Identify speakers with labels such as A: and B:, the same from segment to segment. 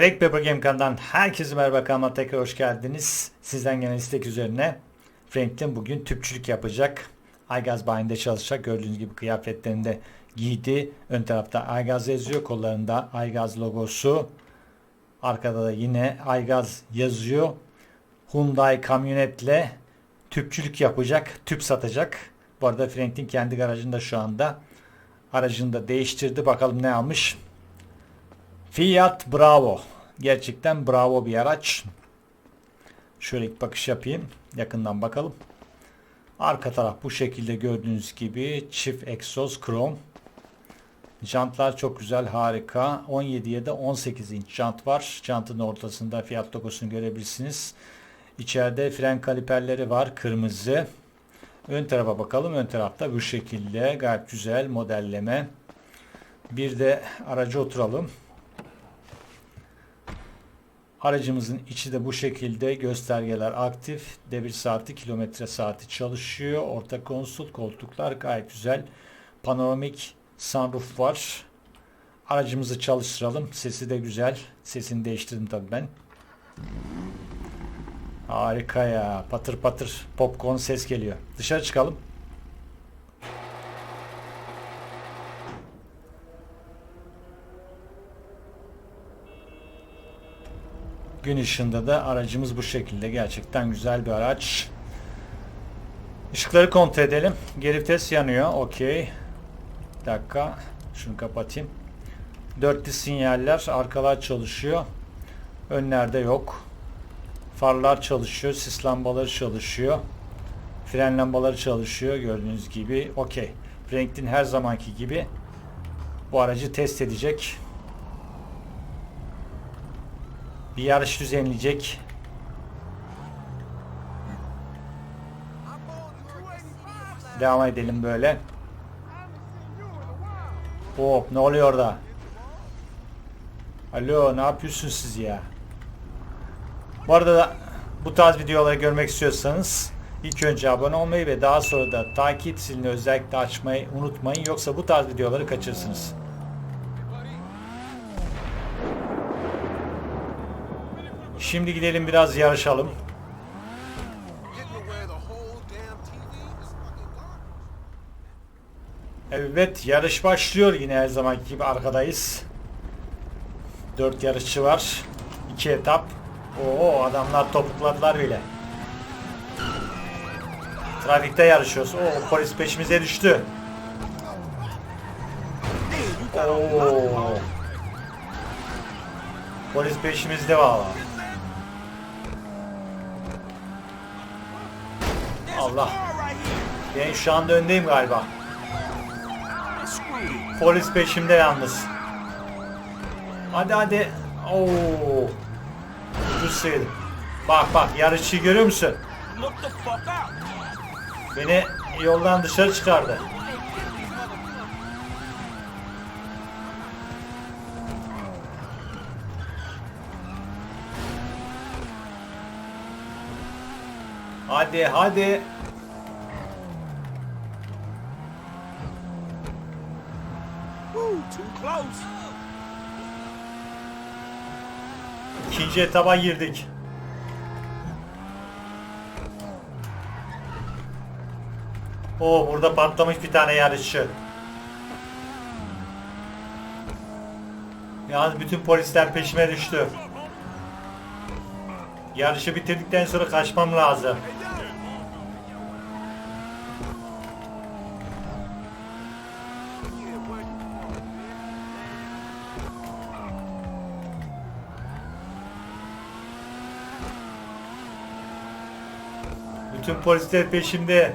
A: Break Paper Game kanalından herkese merhaba kanalıma tekrar hoş geldiniz. Sizden gelen istek üzerine Franklin bugün tüpçülük yapacak. Aygaz bayinde çalışacak. Gördüğünüz gibi kıyafetlerini de giydi. Ön tarafta Aygaz yazıyor. Kollarında Aygaz logosu. Arkada da yine Aygaz yazıyor. Hyundai kamyonetle tüpçülük yapacak. Tüp satacak. Bu arada Franklin kendi garajında şu anda. Aracını da değiştirdi. Bakalım ne almış. Fiat Bravo. Gerçekten bravo bir araç. Şöyle bir bakış yapayım. Yakından bakalım. Arka taraf bu şekilde gördüğünüz gibi çift egzoz krom. Jantlar çok güzel harika. 17'ye de 18 inç jant var. Jantın ortasında Fiat logosunu görebilirsiniz. İçeride fren kaliperleri var kırmızı. Ön tarafa bakalım. Ön tarafta bu şekilde gayet güzel modelleme. Bir de araca oturalım. Aracımızın içi de bu şekilde göstergeler aktif. Devir saati, kilometre saati çalışıyor. Orta konsol, koltuklar gayet güzel. Panoramik sunroof var. Aracımızı çalıştıralım. Sesi de güzel. Sesini değiştirdim tabii ben. Harika ya. Patır patır popcorn ses geliyor. Dışarı çıkalım. Gün ışığında da aracımız bu şekilde. Gerçekten güzel bir araç. Işıkları kontrol edelim. Geri vites yanıyor. Okey. Dakika. Şunu kapatayım. Dörtlü sinyaller. Arkalar çalışıyor. Önlerde yok. Farlar çalışıyor. Sis lambaları çalışıyor. Fren lambaları çalışıyor. Gördüğünüz gibi. Okey. Franklin her zamanki gibi bu aracı test edecek. Bir yarış düzenleyecek. Devam edelim böyle. Hop ne oluyor orada? Alo ne yapıyorsunuz siz ya? Bu arada da bu tarz videoları görmek istiyorsanız ilk önce abone olmayı ve daha sonra da takip zilini özellikle açmayı unutmayın. Yoksa bu tarz videoları kaçırırsınız. Şimdi gidelim biraz yarışalım. Evet yarış başlıyor yine her zamanki gibi arkadayız. Dört yarışçı var. İki etap. Oo adamlar topukladılar bile. Trafikte yarışıyoruz. Oo polis peşimize düştü. Oo. Polis peşimizde valla. Allah. Ben şu anda öndeyim galiba. Polis peşimde yalnız. Hadi hadi. Oo. Ucuz. Bak bak yarışçıyı görüyor musun? Beni yoldan dışarı çıkardı. Hadi hadi.
B: Close.
A: İkinci etaba girdik. Oo burada patlamış bir tane yarışçı. Yalnız bütün polisler peşime düştü. Yarışı bitirdikten sonra kaçmam lazım. Bütün polisler peşimde.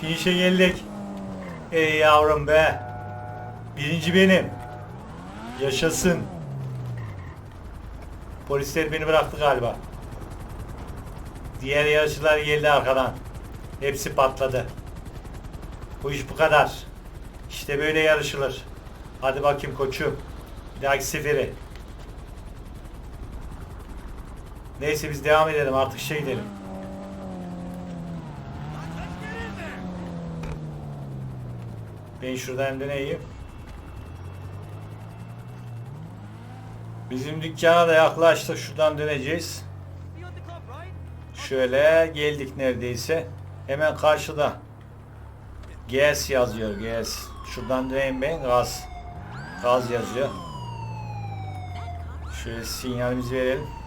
A: Finish'e geldik. Ey yavrum be. Birinci benim. Yaşasın. Polisler beni bıraktı galiba. Diğer yarışçılar geldi arkadan. Hepsi patladı. Bu iş bu kadar. İşte böyle yarışılır. Hadi bakayım koçum. Bir dahaki seferi. Neyse biz devam edelim artık şey gidelim. Ben şuradan döneyim. Bizim dükkana da yaklaştık. Şuradan döneceğiz. Şöyle geldik neredeyse. Hemen karşıda. Gas yazıyor gas. Şuradan döneyim ben gaz. Gaz yazıyor. Şöyle sinyalimizi verelim.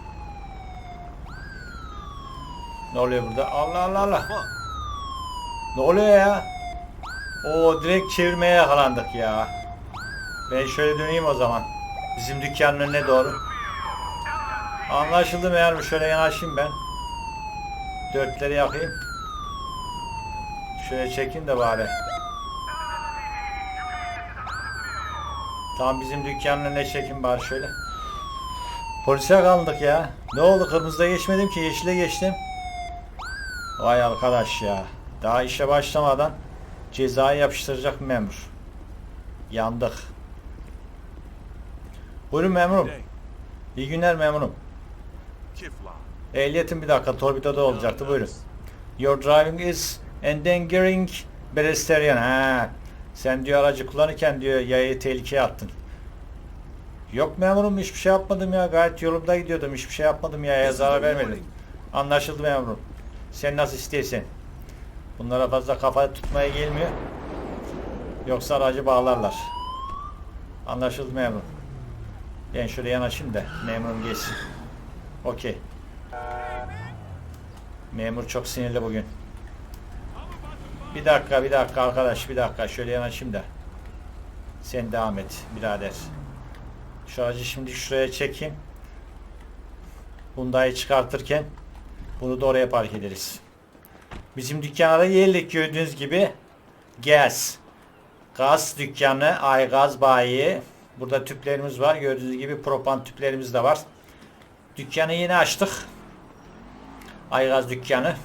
A: Ne oluyor burada? Allah Allah Allah. Ne oluyor ya? O direkt çevirmeye yakalandık ya. Ben şöyle döneyim o zaman. Bizim dükkanın önüne doğru. Anlaşıldı mı yani? Şöyle yanaşayım ben. Dörtleri yakayım. Şöyle çekeyim de bari. Tam bizim dükkanın önüne çekeyim bari şöyle. Polise kaldık ya. Ne oldu? Kırmızıda geçmedim ki yeşile geçtim. Vay arkadaş ya. Daha işe başlamadan cezayı yapıştıracak memur. Yandık. Buyurun memurum. İyi günler memurum. Ehliyetim bir dakika torpidoda olacaktı buyurun. Your driving is endangering pedestrian. Ha. Sen diyor aracı kullanırken diyor yayayı tehlikeye attın. Yok memurum hiçbir şey yapmadım ya. Gayet yolumda gidiyordum. Hiçbir şey yapmadım ya. Yaya zarar vermedim. Anlaşıldı memurum. Sen nasıl istersen. Bunlara fazla kafa tutmaya gelmiyor. Yoksa aracı bağlarlar. Anlaşıldı memurum. Ben şuraya yanaşayım da memurum geçsin. Okey. Memur çok sinirli bugün. Bir dakika bir dakika arkadaş bir dakika şöyle yanaşayım da. Sen devam et birader. Şu aracı şimdi şuraya çekeyim. Hyundai'yi çıkartırken bunu da oraya park ederiz. Bizim dükkana da geldik gördüğünüz gibi. Gaz. Gaz dükkanı, Aygaz bayi. Burada tüplerimiz var. Gördüğünüz gibi propan tüplerimiz de var. Dükkanı yeni açtık. Aygaz dükkanı.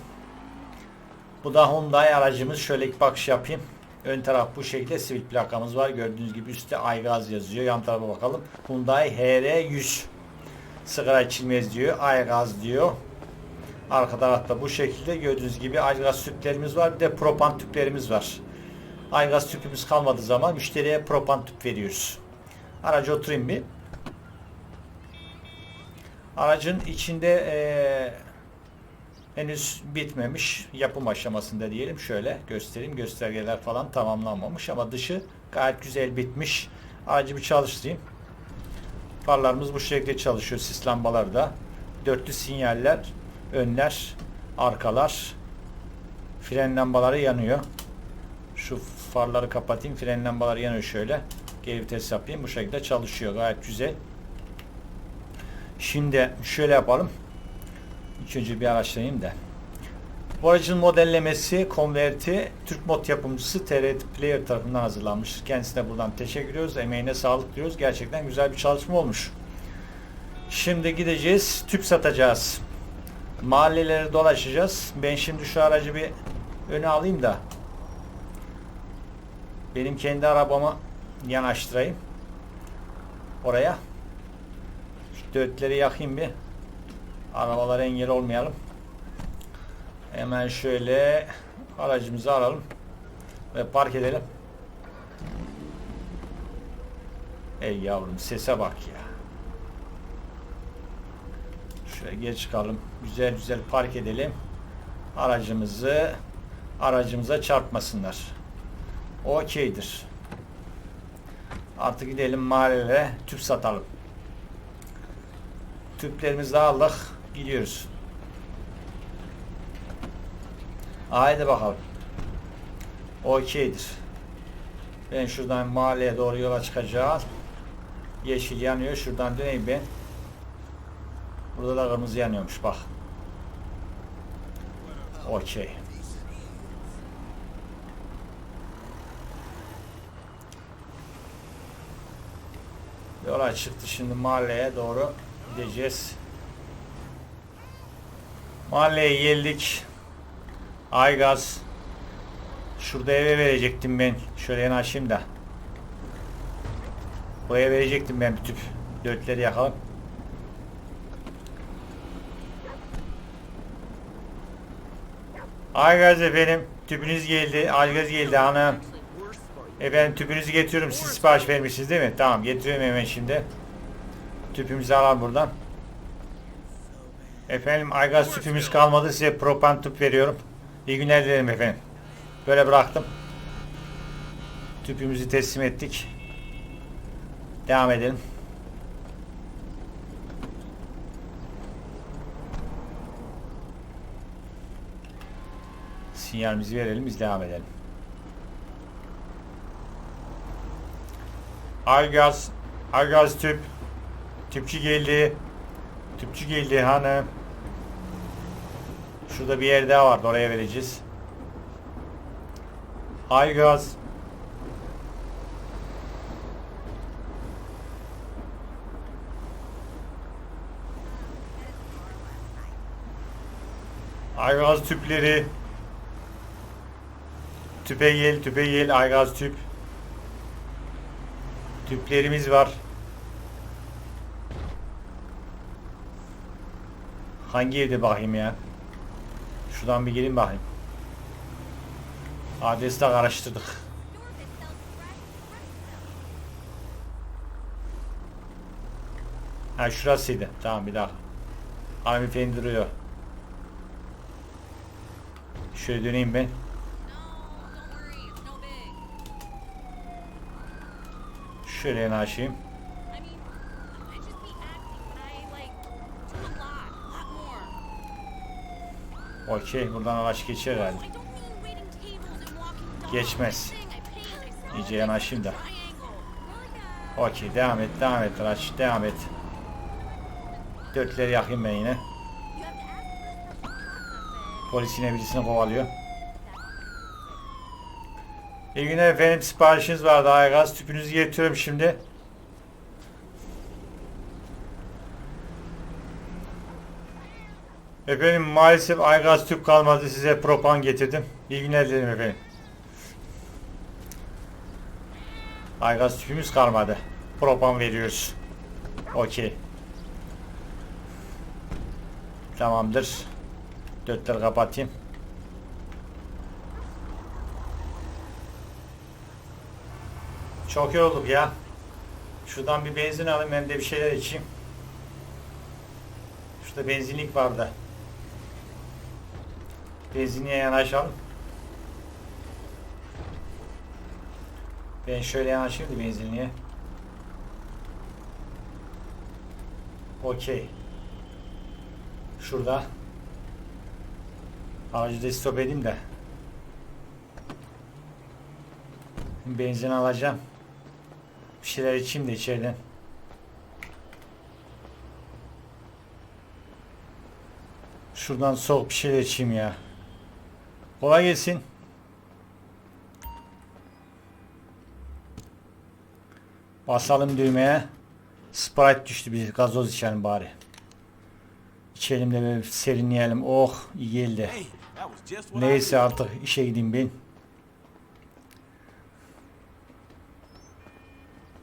A: Bu da Hyundai aracımız. Şöyle ilk bakış yapayım. Ön taraf bu şekilde sivil plakamız var. Gördüğünüz gibi üstte Aygaz yazıyor. Yan tarafa bakalım. Hyundai HR100. Sigara içilmez diyor. Aygaz diyor. Arka tarafta bu şekilde gördüğünüz gibi Aygaz tüplerimiz var. Bir de propan tüplerimiz var. Aygaz tüpümüz kalmadığı zaman müşteriye propan tüp veriyoruz. Araca oturayım bir. Aracın içinde eee, henüz bitmemiş yapım aşamasında diyelim. Şöyle göstereyim. Göstergeler falan tamamlanmamış ama dışı gayet güzel bitmiş. Aracı bir çalıştırayım. Farlarımız bu şekilde çalışıyor. Sis lambaları da. Dörtlü sinyaller, önler, arkalar. Fren lambaları yanıyor. Şu farları kapatayım. Fren lambaları yanıyor şöyle. Geri vites yapayım. Bu şekilde çalışıyor. Gayet güzel. Şimdi şöyle yapalım. İlk bir araçlayayım da. Bu aracın modellemesi, konverti Türk mod yapımcısı TRT Player tarafından hazırlanmıştır. Kendisine buradan teşekkür ediyoruz. Emeğine sağlık diyoruz. Gerçekten güzel bir çalışma olmuş. Şimdi gideceğiz. Tüp satacağız. Mahalleleri dolaşacağız. Ben şimdi şu aracı bir öne alayım da benim kendi arabamı yanaştırayım. Oraya. Şu dörtleri yakayım bir. Arabalara engel olmayalım. Hemen şöyle aracımızı alalım ve park edelim. Ey yavrum sese bak ya. Şöyle geri çıkalım. Güzel güzel park edelim. Aracımızı aracımıza çarpmasınlar. Okeydir. Artık gidelim mahalleye tüp satalım. Tüplerimizi de aldık. Gidiyoruz. Haydi bakalım. Okeydir. Ben şuradan mahalleye doğru yola çıkacağım. Yeşil yanıyor. Şuradan döneyim ben. Burada da kırmızı yanıyormuş bak. Okey. Yola çıktı şimdi mahalleye doğru gideceğiz. Mahalleye geldik. Aygaz. Şurada eve verecektim ben. Şöyle yanaşayım da. Buraya verecektim ben bir tüp. Dörtleri yakalım. Aygaz efendim. Tüpünüz geldi. Aygaz geldi hanım. Efendim tüpünüzü getiriyorum. Siz sipariş vermişsiniz değil mi? Tamam getiriyorum hemen şimdi. Tüpümüzü alalım buradan. Efendim aygaz tüpümüz kalmadı. Size propan tüp veriyorum. İyi günler dilerim efendim. Böyle bıraktım. Tüpümüzü teslim ettik. Devam edelim. Sinyalimizi verelim biz devam edelim. Aygaz, Aygaz tüp. Tüpçü geldi. Tüpçü geldi hanım. Şurada bir yer daha vardı oraya vereceğiz. Aygaz. Aygaz tüpleri. Tüpe gel, tüpe gel, aygaz tüp. Tüplerimiz var. Hangi evde bakayım ya? Şuradan bir gelin bakayım. Adresi de araştırdık. Ha şurasıydı. Tamam bir daha. Hanımefendi duruyor. Şöyle döneyim ben. Şöyle yanaşayım. Okey buradan araç geçer herhalde. Geçmez. İyice yanaşayım da. Okey devam et devam et araç devam et. Dörtleri yakayım ben yine. Polis yine birisini kovalıyor. İyi günler efendim siparişiniz vardı aygaz tüpünüzü getiriyorum şimdi. Efendim maalesef aygaz tüp kalmadı size propan getirdim. İyi günler dilerim efendim. Aygaz tüpümüz kalmadı. Propan veriyoruz. Okey. Tamamdır. Dörtleri kapatayım. Çok yorulduk ya. Şuradan bir benzin alayım hem de bir şeyler içeyim. Şurada benzinlik vardı. Benzinliğe yanaşalım. Ben şöyle yanaşayım da benzinliğe. Okey. Şurada. Aracı da stop edeyim de. Benzin alacağım. Bir şeyler içeyim de içeriden. Şuradan soğuk bir şeyler içeyim ya. Kolay gelsin. Basalım düğmeye. Sprite düştü bir gazoz içelim bari. İçelim de serinleyelim. Oh iyi geldi. Neyse artık işe gideyim ben.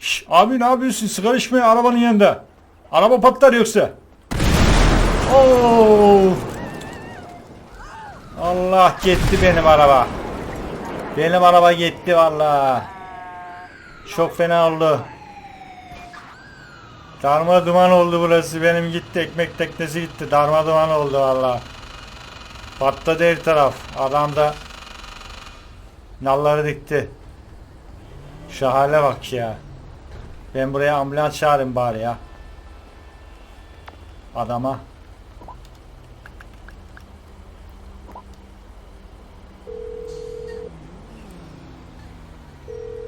A: Şş, abi ne yapıyorsun? Sigara içmeye arabanın yanında. Araba patlar yoksa. Oo. Allah gitti benim araba. Benim araba gitti vallahi. Çok fena oldu. Darma duman oldu burası. Benim gitti ekmek teknesi gitti. Darma duman oldu vallahi. Patladı her taraf. Adam da nalları dikti. Şu hale bak ya. Ben buraya ambulans çağırayım bari ya. Adama.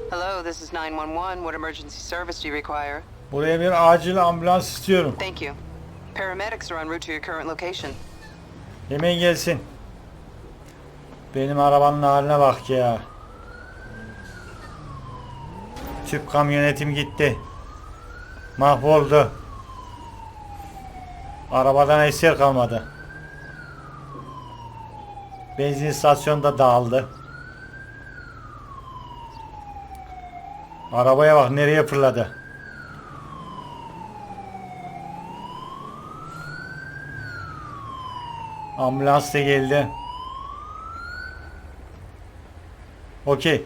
C: Hello, this is 911. What emergency service do you require?
A: Buraya bir acil ambulans istiyorum.
C: Thank you. Paramedics are en route to your current location.
A: Hemen gelsin. Benim arabanın haline bak ya. Tüp kamyonetim gitti. Mahvoldu. Arabadan eser kalmadı. Benzin istasyonu da dağıldı. Arabaya bak nereye fırladı. Ambulans da geldi. Okey.